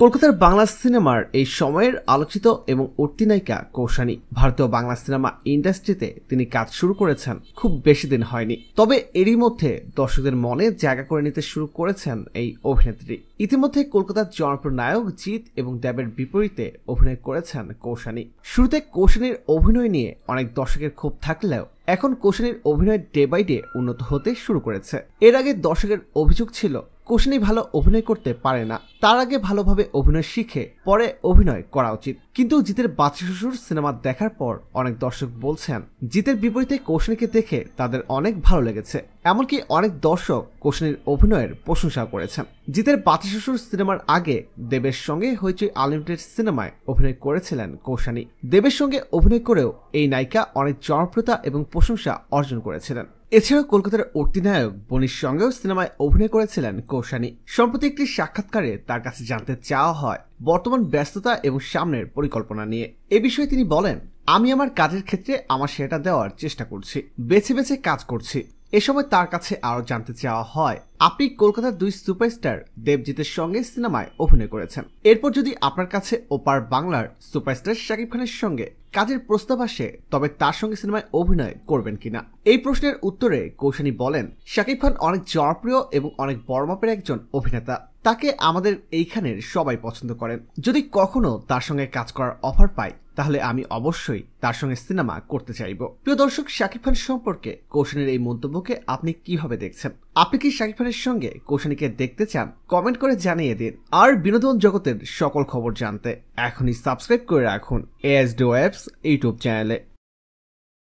কলকাতার বাংলা সিনেমার এই সময়ের আলোচিত এবং উঠতি নায়িকা কৌশানী। ভারতীয় বাংলা সিনেমা ইন্ডাস্ট্রিতে তিনি কাজ শুরু করেছেন। খুব বেশি দিন হয়নি। তবে এরই মধ্যে দর্শকদের মনে জায়গা করে নিতে শুরু করেছেন এই অভিনেত্রী। ইতিমধ্যে কলকাতার জনপ্রিয় নায়ক জিৎ এবং দেবের বিপরীতে অভিনয় করেছেন কৌশানী। শুরুতে কৌশানীর অভিনয় নিয়ে অনেক দর্শকের ক্ষোভ থাকলেও এখন কৌশানীর অভিনয় ডে বাই ডে উন্নত হতে শুরু করেছে। এর আগে দর্শকের অভিযোগ ছিল কৌশানী ভালো অভিনয় করতে পারে না। তার আগে ভালোভাবে অভিনয় শিখে পরে অভিনয় করা উচিত। কিন্তু জিতের বাচ্চা শ্বশুর সিনেমা দেখার পর অনেক দর্শক বলছেন, জিতের বিপরীতে কৌশানীকে দেখে তাদের অনেক ভালো লেগেছে। এমনকি অনেক দর্শক কৌশানীর অভিনয়ের প্রশংসা করেছেন। জিতের বাচ্চা শ্বশুর সিনেমার আগে দেবের সঙ্গে হইচই আনলিমিটেড সিনেমায় অভিনয় করেছিলেন কৌশানী। দেবের সঙ্গে অভিনয় করেও এই নায়িকা অনেক জনপ্রিয়তা এবং প্রশংসা অর্জন করেছিলেন। এছাড়াও কলকাতার অর্তিনায়ক বনির সঙ্গেও সিনেমায় অভিনয় করেছিলেন কৌশানী। সম্প্রতি একটি সাক্ষাৎকারে তার কাছে জানতে চাওয়া হয় বর্তমান ব্যস্ততা এবং সামনের পরিকল্পনা নিয়ে। এ বিষয়ে তিনি বলেন, আমি আমার কাজের ক্ষেত্রে আমার সেটা দেওয়ার চেষ্টা করছি, বেছে বেছে কাজ করছি। এ সময় তার কাছে আরও জানতে চাওয়া হয়, আপনি কলকাতার দুই সুপারস্টার দেবজিতের সঙ্গে সিনেমায় অভিনয় করেছেন। এরপর যদি আপনার কাছে ওপার বাংলার সুপারস্টার শাকিব খানের সঙ্গে কাজের প্রস্তাব আসে, তবে তার সঙ্গে সিনেমায় অভিনয় করবেন কিনা? এই প্রশ্নের উত্তরে কৌশানী বলেন, শাকিব খান অনেক জনপ্রিয় এবং অনেক বড় মাপের একজন অভিনেতা। তাকে আমাদের এইখানের সবাই পছন্দ করেন। যদি কখনো তার সঙ্গে কাজ করার অফার পাই, তাহলে আমি অবশ্যই তার সঙ্গে সিনেমা করতে চাইব। প্রিয় দর্শক, শাকিব খান সম্পর্কে কৌশানীর এই মন্তব্যকে আপনি কীভাবে দেখছেন? আপনি কি শাকিব খানের সঙ্গে কৌশানীকে দেখতে চান? কমেন্ট করে জানিয়ে দিন। আর বিনোদন জগতের সকল খবর জানতে এখনই সাবস্ক্রাইব করে রাখুন এস ডো অ্যাপস ইউটিউব চ্যানেলে।